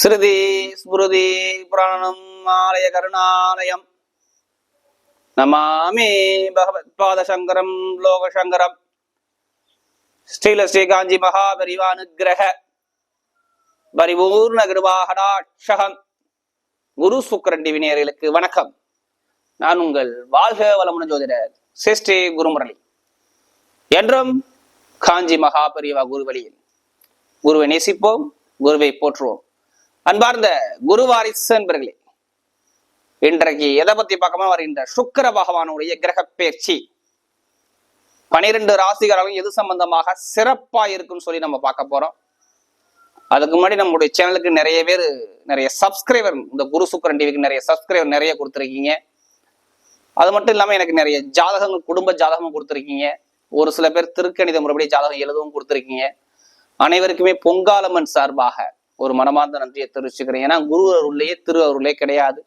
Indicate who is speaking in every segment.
Speaker 1: ஸ்ருதி ஸ்மிருதி புராணம் ஆலய கருணாலயம். நமாமி பகவத்பாத சங்கரம் லோகசங்கரம். ஸ்ரீல ஸ்ரீ காஞ்சி மகாபரிவானுகிரக பரிபூர்ண கிருபாகடாட்சகம். குரு சுக்கரன் டிவினியர்களுக்கு வணக்கம். நான் உங்கள் வாழ்க வளமுன ஜோதிடர் சிஸ்ரீ குருமுரளி. என்றும் காஞ்சி மகாபரிவா குருவழியில் குருவை நேசிப்போம் குருவை போற்றுவோம். அன்பார்ந்த குரு வாரிசு என்பர்களே இன்றைக்கு எதை பத்தி பார்க்கமா வருகின்ற சுக்கிர பகவானுடைய கிரக பயிற்சி. பனிரெண்டு ராசிகாரங்களும் எது சம்பந்தமாக சிறப்பா இருக்குன்னு சொல்லி நம்ம பார்க்க போறோம். அதுக்கு முன்னாடி நம்மளுடைய சேனலுக்கு நிறைய பேர் நிறைய சப்ஸ்கிரைபர் இந்த குரு சுக்கரன் டிவிக்கு நிறைய சப்ஸ்கிரைபர் நிறைய கொடுத்துருக்கீங்க. அது மட்டும் இல்லாமல் எனக்கு நிறைய ஜாதகங்கள் குடும்ப ஜாதகமும் கொடுத்துருக்கீங்க. ஒரு சில பேர் திருக்கணித முறைப்படி ஜாதகம் எழுதவும் கொடுத்துருக்கீங்க. அனைவருக்குமே பொங்காலம்மன் சார்பாக ஒரு மனமார்ந்த நன்றியை தெரிவிச்சுக்கிறேன். ஏன்னா குரு அருள்லேயே திரு அருளே கிடையாது.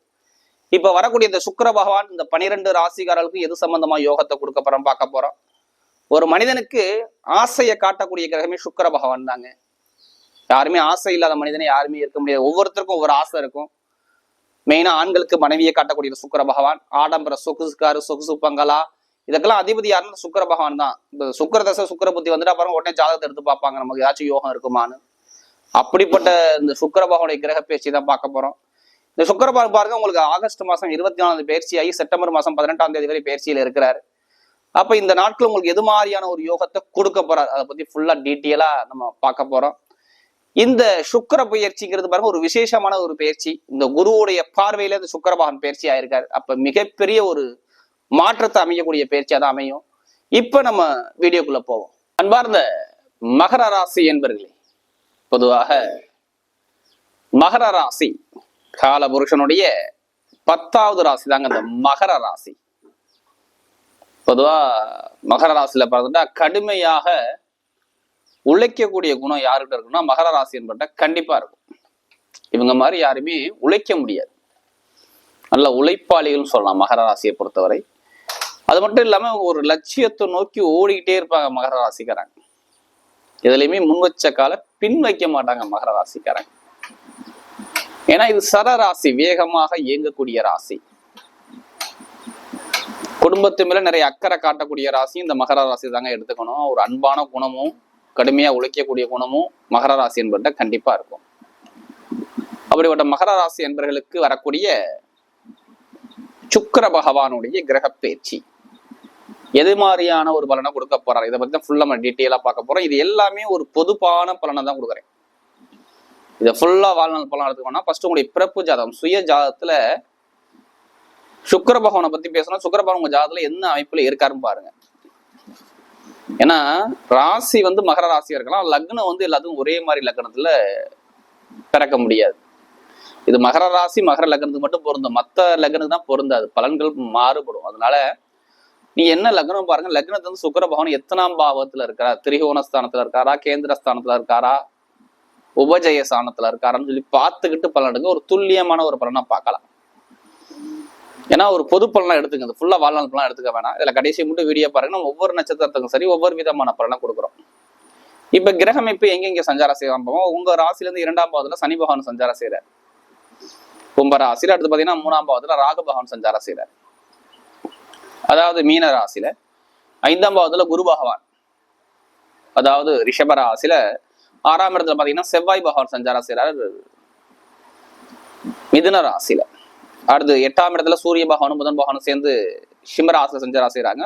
Speaker 1: இப்ப வரக்கூடிய இந்த சுக்கிர பகவான் இந்த பனிரெண்டு ராசிகாரர்களுக்கு எது சம்பந்தமா யோகத்தை கொடுக்க போறோம் பார்க்க போறோம். ஒரு மனிதனுக்கு ஆசையை காட்டக்கூடிய கிரகமே சுக்கிர பகவான் தாங்க. யாருமே ஆசை இல்லாத மனிதனை யாருமே இருக்க முடியாது. ஒவ்வொருத்தருக்கும் ஒவ்வொரு ஆசை இருக்கும். மெயினா ஆண்களுக்கு மனைவியை காட்டக்கூடிய சுக்கிர பகவான் ஆடம்பர சொகுசுக்காரு சொகுசு பங்களா இதுக்கெல்லாம் அதிபதி யாருன்னு சுக்கர பகவான் தான். இந்த சுக்கர தசை சுக்கர புத்தி வந்துட்டு அப்புறம் உடனே ஜாதகத்தை எடுத்து பார்ப்பாங்க. நமக்கு ஏதாச்சும் யோகம் இருக்குமான்னு. அப்படிப்பட்ட இந்த சுக்கிர கிரக பேச்சு தான் பார்க்க போறோம். இந்த சுக்கிர பாருங்க உங்களுக்கு ஆகஸ்ட் மாசம் இருபத்தி நாலாவது பயிற்சியாகி செப்டம்பர் மாசம் பதினெட்டாம் தேதி வரை பயிற்சியில் இருக்கிறாரு. அப்ப இந்த நாட்கள் உங்களுக்கு எது மாதிரியான ஒரு யோகத்தை கொடுக்க போறாரு? அதை பத்தி ஃபுல்லா டீட்டெயிலா நம்ம பார்க்க போறோம். இந்த சுக்கர பயிற்சிங்கிறது பாருங்க ஒரு விசேஷமான ஒரு பயிற்சி இந்த குருவுடைய பார்வையில இந்த சுக்கரபாகன் பயிற்சி ஆயிருக்காரு. அப்ப மிகப்பெரிய ஒரு மாற்றத்தை அமையக்கூடிய பயிற்சியா தான் அமையும். இப்ப நம்ம வீடியோக்குள்ள போவோம். அன்பார்ந்த மகர ராசி என்பர்களே பொதுவாக மகர ராசி கால புருஷனுடைய பத்தாவது ராசி தாங்க இந்த மகர ராசி. பொதுவா மகர ராசியில பார்த்துட்டா கடுமையாக உழைக்கக்கூடிய குணம் யாருக்கிட்ட இருக்குன்னா மகர ராசி என்பட்ட கண்டிப்பா இருக்கும். இவங்க மாதிரி யாருமே உழைக்க முடியாது. நல்ல உழைப்பாளிகள் சொல்லலாம் மகர ராசியை பொறுத்தவரை. அது மட்டும் இல்லாம ஒரு லட்சியத்தை நோக்கி ஓடிக்கிட்டே இருப்பாங்க மகர ராசிக்காரங்க. எதுலையுமே முன் வச்ச கால பின் வைக்க மாட்டாங்க மகர ராசிக்காரங்க. ஏன்னா இது சர ராசி வேகமாக இயங்கக்கூடிய ராசி. குடும்பத்து மேல நிறைய அக்கறை காட்டக்கூடிய ராசி இந்த மகர ராசி தாங்க எடுத்துக்கணும். ஒரு அன்பான குணமும் கடுமையா உழைக்கக்கூடிய குணமும் மகர ராசி என்பட்ட கண்டிப்பா இருக்கும். அப்படிப்பட்ட மகர ராசி என்பவர்களுக்கு வரக்கூடிய சுக்கர பகவானுடைய கிரக பேச்சு. எது மாதிரியான ஒரு பலனை கொடுக்க போறாரு. இதை பத்தி தான் ஃபுல்லா நம்ம டீட்டெயிலா பார்க்க போறோம். இது எல்லாமே ஒரு பொதுப்பான பலனை தான் கொடுக்குறேன். இதை ஃபுல்லா வாழ்நாள் பலன் எடுத்துக்கோனா ஃபர்ஸ்ட் உங்களுடைய பிறப்பு ஜாதகம் சுய ஜாதகத்துல சுக்கர பகவானை பத்தி பேசணும். சுக்கர பகவான் உங்க ஜாதகத்துல என்ன அமைப்புல இருக்காருன்னு பாருங்க. ஏன்னா ராசி வந்து மகர ராசியா இருக்கலாம். லக்னம் வந்து எல்லாத்துக்கும் ஒரே மாதிரி லக்னத்துல பிறக்க முடியாது. இது மகர ராசி மகர லக்னத்துக்கு மட்டும் பொருந்தும். மற்ற லக்னத்துக்கு தான் பொருந்தாது. பலன்கள் மாறுபடும். அதனால நீ என்ன லக்னம் பாருங்க லக்னத்துல வந்து சுக்கர பகவான் எத்தனாம் பாவத்துல இருக்காரா? திரிகோணஸ்தானத்துல இருக்காரா? கேந்திர ஸ்தானத்துல இருக்காரா? உபஜய ஸ்தானத்துல இருக்காரான்னு சொல்லி பார்த்துக்கிட்டு பலனடுங்க ஒரு துல்லியமான ஒரு பலனா பார்க்கலாம். ஏன்னா ஒரு பொது பலனா எடுத்துங்க ஃபுல்லா வாழ்நாள் பலனா எடுத்துக்க வேணாம். இதுல கடைசி மட்டும் வீடியோ பாருங்க. நம்ம ஒவ்வொரு நட்சத்திரத்துக்கும் சரி ஒவ்வொரு விதமான பலனை கொடுக்குறோம். இப்ப கிரகம் இப்ப எங்கெங்க சஞ்சாரம் செய்யலாம் போவோம்? உங்க ராசில இருந்து இரண்டாம் பாவத்துல சனி பகவான் சஞ்சாரம் செய்யறாரு கும்ப ராசியில அடுத்து பாத்தீங்கன்னா மூணாம் பாவத்துல ராகு பகவான் சஞ்சாரம் செய்யறாரு அதாவது மீன ராசியில ஐந்தாம் பாவத்துல குரு பகவான். அதாவது ரிஷப ராசியில ஆறாம் இடத்துல பாத்தீங்கன்னா செவ்வாய் பகவான் சஞ்சாரம் செய்யறாரு மிதுன ராசியில. அடுத்து எட்டாம் இடத்துல சூரிய பகவானும் புதன் பகவானும் சேர்ந்து சிம்மராசில சஞ்சாரம் செய்யறாங்க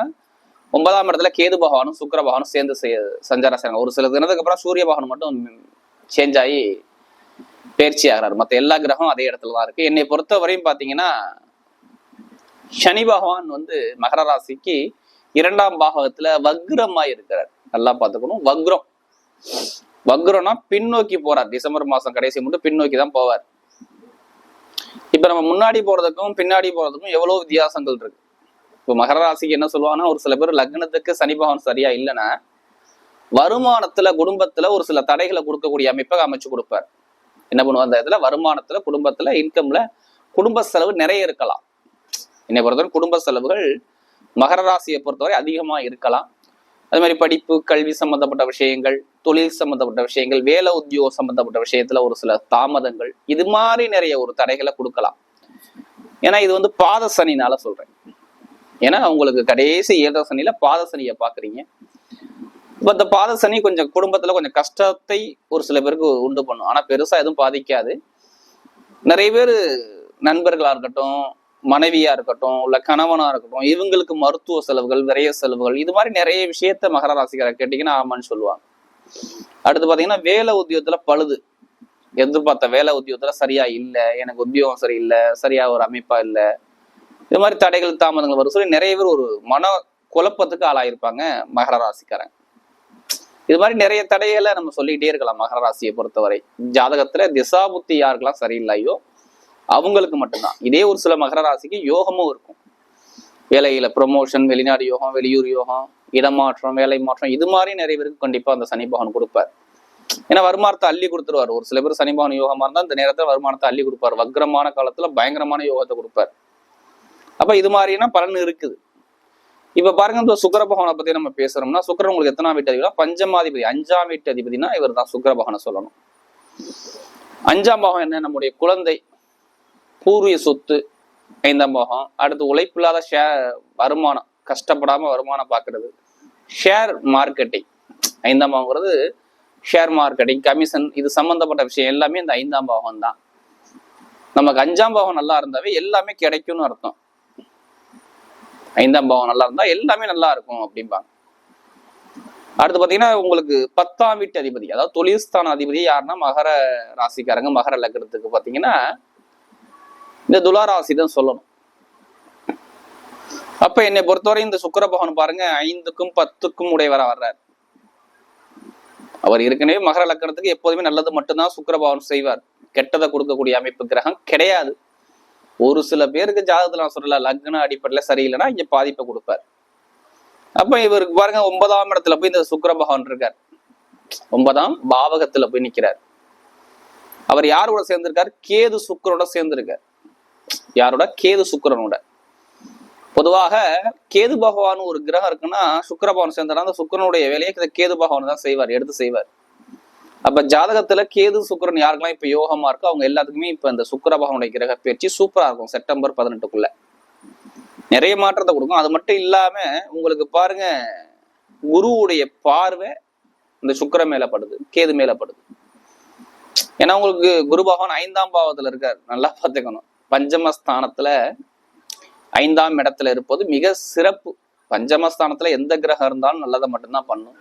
Speaker 1: ஒன்பதாம் இடத்துல கேது பகவானும் சுக்கர பகவானும் சேர்ந்து செய்ய சஞ்சாரம் செய்யறாங்க ஒரு சில தினத்துக்கு அப்புறம் சூரிய பகவான் மட்டும் சேஞ்ச் ஆகி பயிற்சி ஆகிறாரு. மற்ற எல்லா கிரகமும் அதே இடத்துல தான் இருக்கு. என்னை பொறுத்த வரையும் பாத்தீங்கன்னா சனி பகவான் வந்து மகர ராசிக்கு இரண்டாம் பாகத்துல வக்ரமா இருக்கிறார். நல்லா பார்த்துக்கணும். வக்ரம். வக்ரம்னா பின்னோக்கி போறார். டிசம்பர் மாசம் கடைசி மட்டும் பின்னோக்கி தான் போவார். இப்ப நம்ம முன்னாடி போறதுக்கும் பின்னாடி போறதுக்கும் எவ்வளவு வித்தியாசங்கள் இருக்கு. இப்போ மகர ராசிக்கு என்ன சொல்லுவாங்கன்னா ஒரு சில பேர் லக்னத்துக்கு சனி பகவான் சரியா இல்லைன்னா வருமானத்துல குடும்பத்துல ஒரு சில தடைகளை கொடுக்கக்கூடிய அமைப்பை அமைச்சு கொடுப்பார். என்ன பண்ணுவார்? அந்த இதுல வருமானத்துல குடும்பத்துல இன்கம்ல குடும்ப செலவு நிறைய இருக்கலாம். என்னை பொறுத்தவரை குடும்ப செலவுகள் மகர ராசியை பொறுத்தவரை அதிகமாக இருக்கலாம். அது மாதிரி படிப்பு கல்வி சம்பந்தப்பட்ட விஷயங்கள் தொழில் சம்பந்தப்பட்ட விஷயங்கள் வேலை உத்தியோகம் சம்பந்தப்பட்ட விஷயத்துல ஒரு சில தாமதங்கள் இது மாதிரி நிறைய ஒரு தடைகளை கொடுக்கலாம். ஏன்னா இது வந்து பாத சனினால சொல்றேன். ஏன்னா உங்களுக்கு கடைசி ஏழரை சனியில பாத சனியை பாக்குறீங்க இப்ப இந்த பாத சனி கொஞ்சம் குடும்பத்துல கொஞ்சம் கஷ்டத்தை ஒரு சில பேருக்கு உண்டு பண்ணும். ஆனா பெருசா எதுவும் பாதிக்காது. நிறைய பேர் நண்பர்களா இருக்கட்டும் மனைவியா இருக்கட்டும் இல்ல கணவனா இருக்கட்டும் இவங்களுக்கு மருத்துவ செலவுகள் விரைய செலவுகள் இது மாதிரி நிறைய விஷயத்த மகர ராசிக்கார கேட்டீங்கன்னா ஆமான்னு சொல்லுவாங்க. அடுத்து பாத்தீங்கன்னா வேலை உத்தியோகத்துல பழுது. எதிர்பார்த்த வேலை உத்தியோகத்துல சரியா இல்ல எனக்கு உத்தியோகம் சரியில்லை சரியா ஒரு அமைப்பா இல்ல. இது மாதிரி தடைகள் தாமதங்கள் வரும். சொல்லி நிறைய பேர் ஒரு மன குழப்பத்துக்கு ஆளாயிருப்பாங்க மகர ராசிக்காரங்க. இது மாதிரி நிறைய தடைகளை நம்ம சொல்லிக்கிட்டே இருக்கலாம் மகர ராசியை பொறுத்தவரை. ஜாதகத்துல திசாபுத்தி யாருக்கெல்லாம் சரியில்லையோ அவங்களுக்கு மட்டும்தான். இதே ஒரு சில மகர ராசிக்கு யோகமும் இருக்கும். வேலையில ப்ரொமோஷன் வெளிநாடு யோகம் வெளியூர் யோகம் இடமாற்றம் வேலை மாற்றம் இது மாதிரி நிறைய பேருக்கு கண்டிப்பா அந்த சனி பகவான் கொடுப்பார். ஏன்னா வருமானத்தை அள்ளி கொடுத்துருவார். ஒரு சில பேர் சனி பகவான் யோகமா இருந்தா இந்த நேரத்துல வருமானத்தை அள்ளி கொடுப்பார். வக்ரமான காலத்துல பயங்கரமான யோகத்தை கொடுப்பார். அப்ப இது மாதிரினா பலன் இருக்குது. இப்ப பாருங்க இந்த சுக்கர பகவானை பத்தி நம்ம பேசுறோம்னா சுக்கரன் உங்களுக்கு எத்தனாம் வீட்டு அதிபதினா பஞ்சமாதிபதி. அஞ்சாம் வீட்டு அதிபதினா இவர் தான் சுக்கர பகவானை சொல்லணும். அஞ்சாம் பாகம் என்ன? நம்முடைய குழந்தை. பூர்வீக சொத்து ஐந்தாம் பாகம். அடுத்து உழைப்பில்லாத ஷேர் வருமானம் கஷ்டப்படாம வருமானம் பார்க்கறது. ஷேர் மார்க்கெட்டிங் ஐந்தாம் பாகங்கிறது ஷேர் மார்க்கெட்டிங் கமிஷன் இது சம்பந்தப்பட்ட விஷயம். எல்லாமே இந்த ஐந்தாம் பாகம் தான். நமக்கு அஞ்சாம் பாகம் நல்லா இருந்தாவே எல்லாமே கிடைக்கும்னு அர்த்தம். ஐந்தாம் பாவம் நல்லா இருந்தா எல்லாமே நல்லா இருக்கும் அப்படிம்பாங்க. அடுத்து பாத்தீங்கன்னா உங்களுக்கு பத்தாம் வீட்டு அதிபதி அதாவது தொழில்ஸ்தான அதிபதி யாருன்னா மகர ராசிக்காரங்க மகர லக்னத்துக்கு பாத்தீங்கன்னா இந்த துலாராசி தான் சொல்லணும். அப்ப என்னை பொறுத்தவரை இந்த சுக்கர பகவான் பாருங்க ஐந்துக்கும் பத்துக்கும் உடையவரா வர்றார். அவர் ஏற்கனவே மகர லக்கணத்துக்கு எப்போதுமே நல்லது மட்டும்தான் சுக்கர பகவான் செய்வார். கெட்டதை கொடுக்கக்கூடிய அமைப்பு கிரகம் கிடையாது. ஒரு சில பேருக்கு ஜாதகத்துல நான் சொல்லல லக்ன அடிப்படையில சரியில்லைன்னா இங்க பாதிப்பை கொடுப்பார். அப்ப இவருக்கு பாருங்க ஒன்பதாம் இடத்துல போய் இந்த சுக்கர பகவான் இருக்கார். ஒன்பதாம் பாவகத்துல போய் நிக்கிறார். அவர் யாரோட சேர்ந்திருக்கார்? கேது சுக்கரோட சேர்ந்திருக்கார். யாரோட? கேது சுக்கரனோட. பொதுவாக கேது பகவான் ஒரு கிரகம் இருக்குன்னா சுக்கர பகவான் சேர்ந்தனா அந்த சுக்கரனுடைய வேலையை இந்த கேது பகவான் தான் செய்வார் எடுத்து செய்வார். அப்ப ஜாதகத்துல கேது சுக்கரன் யாருக்கெல்லாம் இப்ப யோகமா இருக்கோ அவங்க எல்லாத்துக்குமே இப்ப இந்த சுக்கர பகவானுடைய கிரக பயிற்சி சூப்பரா இருக்கும் செப்டம்பர் பதினெட்டுக்குள்ள. நிறைய மாற்றத்தை கொடுக்கும். அது மட்டும் இல்லாம உங்களுக்கு பாருங்க குருவுடைய பார்வை இந்த சுக்கர மேலப்படுது கேது மேலப்படுது ஏன்னா உங்களுக்கு குரு பகவான் ஐந்தாம் பாவத்துல இருக்கார் நல்லா பார்த்துக்கணும். பஞ்சமஸ்தானத்துல ஐந்தாம் இடத்துல இருப்பது மிக சிறப்பு. பஞ்சமஸ்தானத்துல எந்த கிரகம் இருந்தாலும் நல்லதை மட்டும்தான் பண்ணும்.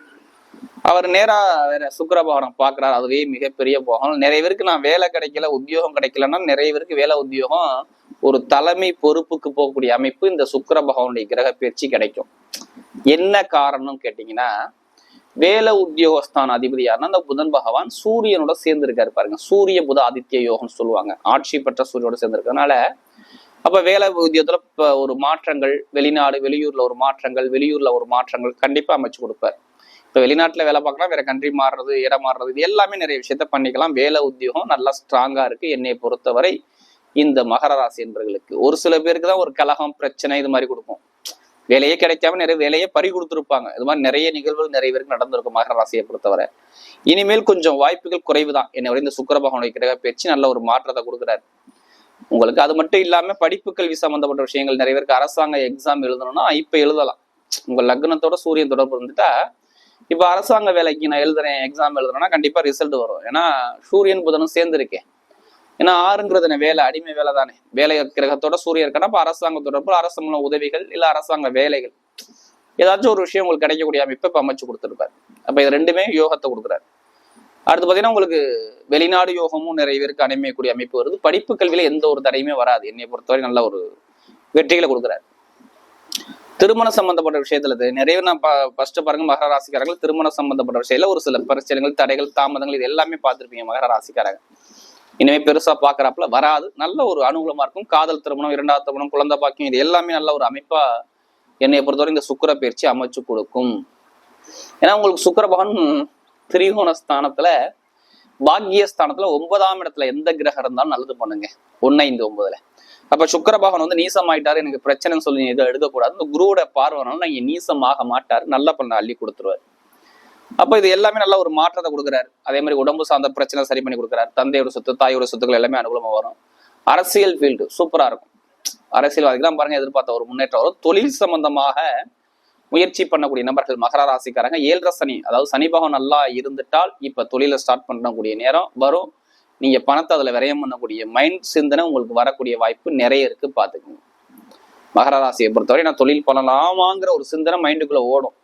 Speaker 1: அவர் நேரா வேற சுக்கிர பாக்குறாரு அதுவே மிகப்பெரிய போகம். நிறைய பேருக்கு நான் வேலை கிடைக்கல உத்தியோகம் கிடைக்கலன்னா நிறைய பேருக்கு வேலை உத்தியோகம் ஒரு தலைமை பொறுப்புக்கு போகக்கூடிய அமைப்பு இந்த சுக்கர பகவானுடைய கிரக பயிற்சி கிடைக்கும். என்ன காரணம் கேட்டீங்கன்னா வேலை உத்தியோகஸ்தான அதிபதி யாருன்னா அந்த புதன் பகவான் சூரியனோட சேர்ந்து இருக்காரு பாருங்க. சூரிய புத ஆதித்ய யோகம்னு சொல்லுவாங்க. ஆட்சி பெற்ற சூரியனோட சேர்ந்து இருக்கனால அப்ப வேலை உத்தியோகத்துல இப்ப ஒரு மாற்றங்கள் வெளிநாடு வெளியூர்ல ஒரு மாற்றங்கள் வெளியூர்ல ஒரு மாற்றங்கள் கண்டிப்பா அமைச்சு கொடுப்பார். இப்ப வெளிநாட்டுல வேலை பார்க்கலாம் வேற கண்ட்ரி மாறுறது இடம் மாறுறது இது எல்லாமே நிறைய விஷயத்த பண்ணிக்கலாம். வேலை உத்தியோகம் நல்லா ஸ்ட்ராங்கா இருக்கு. என்னை பொறுத்தவரை இந்த மகர ராசி என்பர்களுக்கு. ஒரு சில பேருக்கு தான் ஒரு கலகம் பிரச்சனை இது மாதிரி கொடுக்கும். வேலையே கிடைக்காம நிறைய வேலையே பறி கொடுத்துருப்பாங்க. இது மாதிரி நிறைய நிகழ்வுகள் நிறைய பேருக்கு நடந்திருக்கும் மகர ராசியை பொறுத்தவரை. இனிமேல் கொஞ்சம் வாய்ப்புகள் குறைவு தான் என்னை விட இந்த சுக்கர கிரக பேச்சு நல்ல ஒரு மாற்றத்தை கொடுக்குறாரு. உங்களுக்கு அது மட்டும் இல்லாம படிப்பு கல்வி சம்பந்தப்பட்ட விஷயங்கள் நிறைய பேருக்கு அரசாங்க எக்ஸாம் எழுதணும்னா இப்ப எழுதலாம். உங்க லக்னத்தோட சூரியன் தொடர்பு இருந்துட்டா இப்ப அரசாங்க வேலைக்கு நான் எழுதுறேன் எக்ஸாம் எழுதுறேன்னா கண்டிப்பா ரிசல்ட் வரும். ஏன்னா சூரியன் புதனும் சேர்ந்திருக்கேன். ஏன்னா ஆறுங்கிறது என்ன? வேலை அடிமை வேலை தானே. வேலை கிரகத்தோட சூரியன் இருக்கனா அப்ப அரசாங்க தொடர்பு அரசு மூலம் உதவிகள் இல்ல அரசாங்க வேலைகள். ஏதாச்சும் ஒரு விஷயம் உங்களுக்கு கிடைக்கக்கூடிய அமைப்பை இப்போ அமைச்சு கொடுத்துருப்பார். அப்ப இது ரெண்டுமே யோகத்தை கொடுக்குறாரு. அடுத்து பாத்தீங்கன்னா உங்களுக்கு வெளிநாடு யோகமும் நிறைய பேருக்கு அனுமதிக்கக்கூடிய அமைப்பு வருது. படிப்பு கல்வியில எந்த ஒரு தடையுமே வராது. என்னை பொறுத்தவரை நல்ல ஒரு வெற்றிகளை கொடுக்குறாரு. திருமண சம்பந்தப்பட்ட விஷயத்துல இது நிறைய நான் ஃபர்ஸ்ட் பாருங்க மகர ராசிக்காரர்கள் திருமண சம்பந்தப்பட்ட விஷயத்துல ஒரு சில பிரச்சனைகள் தடைகள் தாமதங்கள் இது எல்லாமே பார்த்திருப்பீங்க மகர ராசிக்காரங்க. இனிமே பெருசா பாக்குறாப்புல வராது. நல்ல ஒரு அனுகூலமா இருக்கும். காதல் திருமணம் இரண்டாவது திருமணம் குழந்தை பாக்கியம் இது எல்லாமே நல்ல ஒரு அமைப்பா என்னை பொறுத்தவரை இந்த சுக்கிர பயிற்சி அமைச்சு கொடுக்கும். ஏன்னா உங்களுக்கு சுக்கர பகவான் திரிகோண ஸ்தானத்துல பாக்கியஸ்தானத்துல ஒன்பதாம் இடத்துல எந்த கிரகம் இருந்தாலும் நல்லது பண்ணுங்க. ஒன்னு ஐந்து ஒன்பதுல. அப்ப சுக்கர பகவான் வந்து நீசம் ஆயிட்டாரு எனக்கு பிரச்சனைன்னு சொல்லி எதுவும் எடுக்கக்கூடாது இந்த குருவோட பார்வனால நீங்க நீசம் ஆக மாட்டாரு நல்ல பண்ண அள்ளி கொடுத்துருவாரு. அப்ப இது எல்லாமே நல்ல ஒரு மாற்றத்தை கொடுக்குறாரு. அதே மாதிரி உடம்பு சார்ந்த பிரச்சனை சரி பண்ணி கொடுக்குறாரு. தந்தையோட சொத்து தாயோட சொத்துக்கள் எல்லாமே அனுகூலமாக வரும். அரசியல் ஃபீல்டு சூப்பரா இருக்கும். அரசியல்வாதிக்கு தான் பாருங்க எதிர்பார்த்த ஒரு முன்னேற்றம் வரும். தொழில் சம்பந்தமாக முயற்சி பண்ணக்கூடிய நபர்கள் மகர ராசிக்காரங்க. ஏழரை சனி அதாவது சனி பகவான் நல்லா இருந்துட்டால் இப்ப தொழிலை ஸ்டார்ட் பண்ணக்கூடிய நேரம் வரும். நீங்க பணத்தை அதுல விரயம் பண்ணக்கூடிய மைண்ட் சிந்தனை உங்களுக்கு வரக்கூடிய வாய்ப்பு நிறைய இருக்கு பாத்துக்கோங்க மகர ராசியை பொறுத்தவரை நான் தொழில் பண்ணலாமாங்கிற ஒரு சிந்தனை மைண்டுக்குள்ள ஓடும்.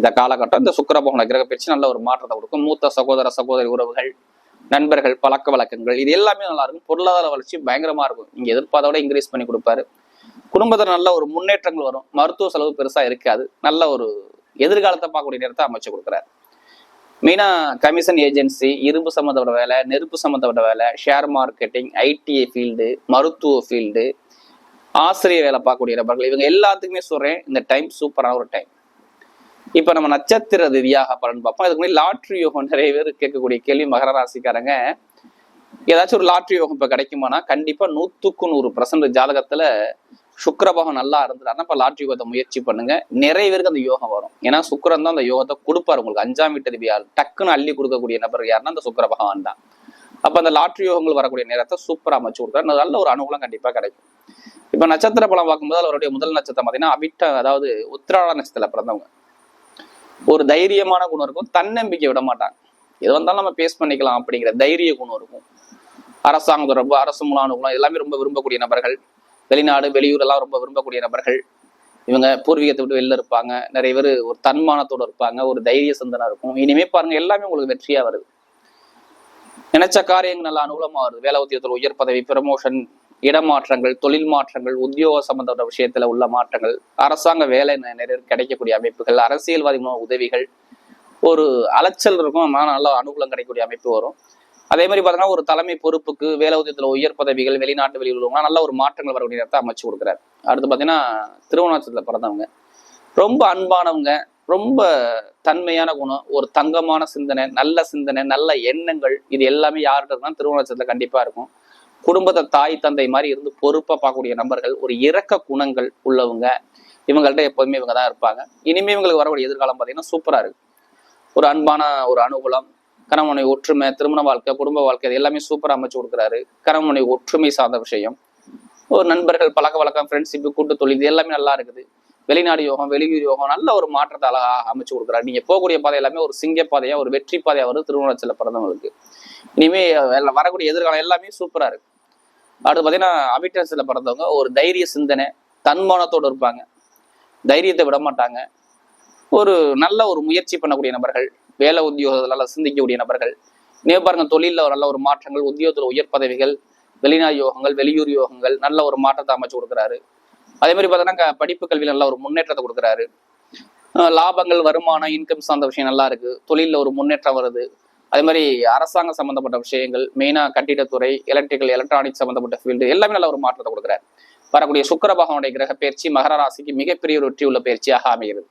Speaker 1: இந்த காலகட்டம் இந்த சுக்கிர கிரக பயிற்சி நல்ல ஒரு மாற்றத்தை கொடுக்கும். மூத்த சகோதர சகோதரி உறவுகள் நண்பர்கள் பழக்க வழக்கங்கள் இது எல்லாமே நல்லா இருக்கும். பொருளாதார வளர்ச்சி பயங்கரமா இருக்கும். நீங்க எதிர்பார்த்தோட விட இன்க்ரீஸ் பண்ணி கொடுப்பாரு. குடும்பத்தில் நல்ல ஒரு முன்னேற்றங்கள் வரும். மருத்துவ செலவு பெருசா இருக்காது. நல்ல ஒரு எதிர்காலத்தை பார்க்கக்கூடிய நேரத்தை அமைச்சு கொடுக்குறாரு. மெயினா கமிஷன் ஏஜென்சி இரும்பு சம்மந்தப்பட்ட வேலை நெருப்பு சம்மந்தப்பட்ட வேலை ஷேர் மார்க்கெட்டிங் ஐடிஐ ஃபீல்டு மருத்துவ ஃபீல்டு ஆசிரியர் வேலை பார்க்கக்கூடிய நபர்கள் இவங்க எல்லாத்துக்குமே சொல்றேன் இந்த டைம் சூப்பரான ஒரு டைம் இப்ப நம்ம நட்சத்திர ரீதியாக பலன் பார்ப்போம். அதுக்கு முன்னாடி லாட்ரி யோகம் நிறைய பேர் கேட்கக்கூடிய கேள்வி மகர ராசிக்காரங்க. ஏதாச்சும் ஒரு லாட்ரி யோகம் இப்ப கிடைக்குமானா கண்டிப்பா நூத்துக்கு நூறு பர்சன்ட் ஜாதகத்துல சுக்கிரபகம் நல்லா இருந்துட்டாருன்னா இப்ப லாட்ரி யோகத்தை முயற்சி பண்ணுங்க. நிறைய பேருக்கு அந்த யோகம் வரும். ஏன்னா சுக்கிரன் தான் அந்த யோகத்தை கொடுப்பாரு உங்களுக்கு. அஞ்சாம் வீட்டு யார் டக்குன்னு அள்ளி கொடுக்கக்கூடிய நபர் யாருன்னா அந்த சுக்கர பகவான் தான். அப்ப அந்த லாட்ரி யோகங்கள் வரக்கூடிய நேரத்தை சூப்பரா அமைச்சு கொடுக்குறாரு. நல்ல ஒரு அனுகூலம் கண்டிப்பா கிடைக்கும். இப்ப நட்சத்திர பலம் பார்க்கும்போது அவருடைய முதல் நட்சத்திரம் பார்த்தீங்கன்னா அவிட்ட அதாவது உத்திராட நட்சத்திரத்துல பிறந்தவங்க. ஒரு தைரியமான குணம் இருக்கும். தன்னம்பிக்கை விட மாட்டாங்க. எது வந்தாலும் நம்ம பேஸ் பண்ணிக்கலாம் அப்படிங்கிற தைரிய குணம் இருக்கும். அரசாங்க தொடர்பு அரசு மூல அனுகூலம் எல்லாமே ரொம்ப விரும்பக்கூடிய நபர்கள். வெளிநாடு வெளியூர் எல்லாம் ரொம்ப விரும்பக்கூடிய நபர்கள். இவங்க பூர்வீகத்தை விட்டு வெளில இருப்பாங்க. நிறைய பேர் ஒரு தன்மானத்தோடு இருப்பாங்க. ஒரு தைரிய சிந்தனை இருக்கும். இனிமே பாருங்க எல்லாமே உங்களுக்கு வெற்றியா வருது. நினைச்ச காரியங்கள் நல்லா அனுகூலமா வருது. வேலை உத்தியத்தில் உயர் பதவி ப்ரமோஷன் இடமாற்றங்கள் தொழில் மாற்றங்கள் உத்தியோக சம்பந்தப்பட்ட விஷயத்துல உள்ள மாற்றங்கள் அரசாங்க வேலை நிறைய கிடைக்கக்கூடிய அமைப்புகள் அரசியல்வாதி மூலம் உதவிகள் ஒரு அலைச்சல் இருக்கும் நல்ல அனுகூலம் கிடைக்கக்கூடிய அமைப்பு வரும். அதே மாதிரி பார்த்தீங்கன்னா ஒரு தலைமை பொறுப்புக்கு வேலை உதயத்தில் உயர் பதவிகள் வெளிநாட்டு வெளியில் உள்ளவங்க நல்ல ஒரு மாற்றங்கள் வரக்கூடிய நேரத்தை அமைச்சு கொடுக்குறாரு. அடுத்து பார்த்தீங்கன்னா திருவண்ணாச்சலத்தில் பிறந்தவங்க. ரொம்ப அன்பானவங்க ரொம்ப தன்மையான குணம் ஒரு தங்கமான சிந்தனை நல்ல சிந்தனை நல்ல எண்ணங்கள் இது எல்லாமே யார்கிட்ட இருக்குன்னா திருவண்ணாச்சலத்தில் கண்டிப்பாக இருக்கும். குடும்பத்தை தாய் தந்தை மாதிரி இருந்து பொறுப்பாக பார்க்கக்கூடிய நபர்கள் ஒரு இரக்க குணங்கள் உள்ளவங்க இவங்கள்ட்ட எப்போதுமே இவங்க தான் இருப்பாங்க. இனிமே இவங்களுக்கு வரக்கூடிய எதிர்காலம் பார்த்தீங்கன்னா சூப்பராக இருக்கு. ஒரு அன்பான ஒரு அனுகூலம் கணவனை ஒற்றுமை திருமண வாழ்க்கை குடும்ப வாழ்க்கை இது எல்லாமே சூப்பராக அமைச்சு கொடுக்குறாரு. கணவனை ஒற்றுமை சார்ந்த விஷயம். ஒரு நண்பர்கள் பழக்க வழக்கம் ஃப்ரெண்ட்ஷிப் கூட்டு தொழில் இது எல்லாமே நல்லா இருக்குது. வெளிநாடு யோகம் வெளியூர் யோகம் நல்ல ஒரு மாற்றத்தை அழகா அமைச்சு கொடுக்குறாரு. நீங்க போகக்கூடிய பாதை எல்லாமே ஒரு சிங்க பாதையா ஒரு வெற்றி பாதையா வருது திருவண்ணாச்சல பிறந்தவங்களுக்கு. இனிமே எல்லாம் வரக்கூடிய எதிர்காலம் எல்லாமே சூப்பரா இருக்கு. அடுத்து பார்த்தீங்கன்னா அபிட்டன்ஸில் பிறந்தவங்க ஒரு தைரிய சிந்தனை தன்மானத்தோடு இருப்பாங்க. தைரியத்தை விட மாட்டாங்க. ஒரு நல்ல ஒரு முயற்சி பண்ணக்கூடிய நபர்கள் வேலை உத்தியோகத்தில் சிந்திக்கக்கூடிய நபர்கள். நீங்கள் பாருங்க தொழிலில் நல்ல ஒரு மாற்றங்கள் உத்தியோகத்தில் உயர் பதவிகள் வெளிநாடு யோகங்கள் வெளியூர் யோகங்கள் நல்ல ஒரு மாற்றத்தை அமைச்சு கொடுக்குறாரு. அதே மாதிரி பார்த்தீங்கன்னா படிப்பு கல்வியில் நல்ல ஒரு முன்னேற்றத்தை கொடுக்குறாரு. லாபங்கள் வருமானம் இன்கம் சார்ந்த விஷயம் நல்லா இருக்கு. தொழிலில் ஒரு முன்னேற்றம் வருது. அதே மாதிரி அரசாங்கம் சம்பந்தப்பட்ட விஷயங்கள் மெயினா கட்டிடத்துறை எலக்ட்ரிக்கல் எலக்ட்ரானிக்ஸ் சம்பந்தப்பட்ட ஃபீல்டு எல்லாமே நல்ல ஒரு மாற்றத்தை கொடுக்குறாரு. வரக்கூடிய சுக்கர பகவானுடைய கிரக பயிற்சி மகர ராசிக்கு மிகப்பெரிய ஒரு வெற்றி உள்ள பயிற்சியாக அமைகிறது.